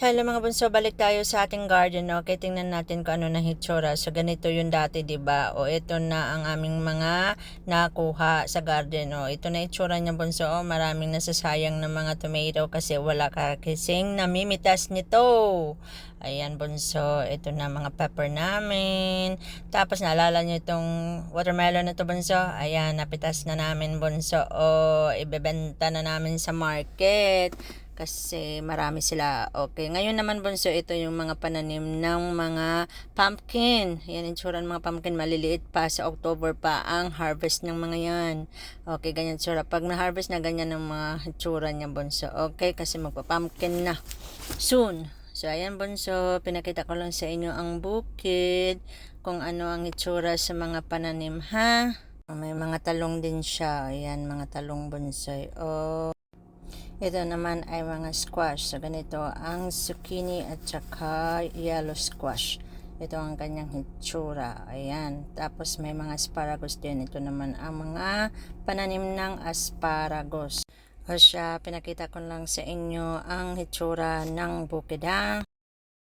Hello mga bunso, balik tayo sa ating garden. Okay, tingnan natin kung ano na hitsura. So, ganito yung dati, di ba? O, ito na ang aming mga nakuha sa garden. O, ito na itsura niya, bunso. O, maraming nasasayang na mga tomato kasi wala kakising namimitas nito. Ayan, bunso. Ito na mga pepper namin. Tapos, naalala niyo itong watermelon na to, bunso? Ayan, napitas na namin, bunso. O, ibebenta na namin sa market kasi marami sila. Okay, ngayon naman bunso, ito yung mga pananim ng mga pumpkin. Yan, itsura ng mga pumpkin, maliliit pa sa October pa ang harvest ng mga yan. Okay, ganyan itsura. Pag na-harvest na, ganyan ang mga itsura niya bunso. Okay, kasi magpa-pumpkin na soon. So, ayan bunso, pinakita ko lang sa inyo ang bukid, kung ano ang itsura sa mga pananim, ha? May mga talong din siya. Ayan, mga talong bonsai. Oh, ito naman ay mga squash. So, ganito ang zucchini at saka yellow squash. Ito ang kanyang hitsura. Ayan. Tapos may mga asparagus din. Ito naman ang mga pananim ng asparagus. O siya, pinakita ko lang sa inyo ang hitsura ng bukid ha.